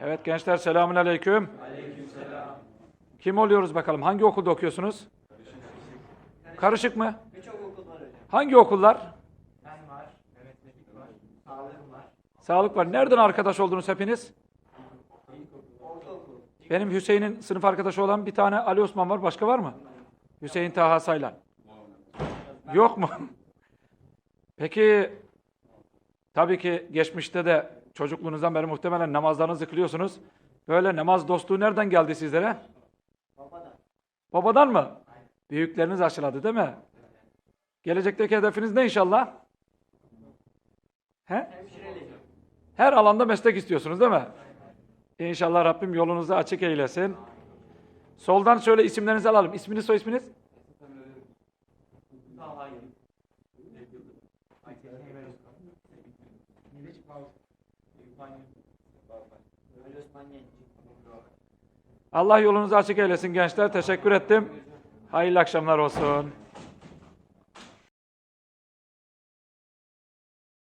Evet gençler selamun aleyküm. Kim oluyoruz bakalım? Hangi okulda okuyorsunuz? Karışık mı? Birçok okul var hocam. Hangi okullar? Fen var, Mehmet Mekik var, sağlığım var, Sağlık var. Nereden arkadaş oldunuz hepiniz? ortaokul. Benim Hüseyin'in sınıf arkadaşı olan bir tane Ali Osman var. Başka var mı? Hüseyin Taha Saylan. Yok mu? Peki tabii ki geçmişte de çocukluğunuzdan beri muhtemelen namazlarınızı kılıyorsunuz. Böyle namaz dostluğu nereden geldi sizlere? Babadan. Babadan mı? Büyükleriniz aşıladı değil mi? Gelecekteki hedefiniz ne inşallah? He? Hemşirelik. Her alanda meslek istiyorsunuz değil mi? İnşallah Rabbim yolunuzu açık eylesin. Soldan şöyle isimlerinizi alalım. İsminiz soy isminiz? Allah yolunuzu açık eylesin gençler. Teşekkür ettim. Hayırlı akşamlar olsun.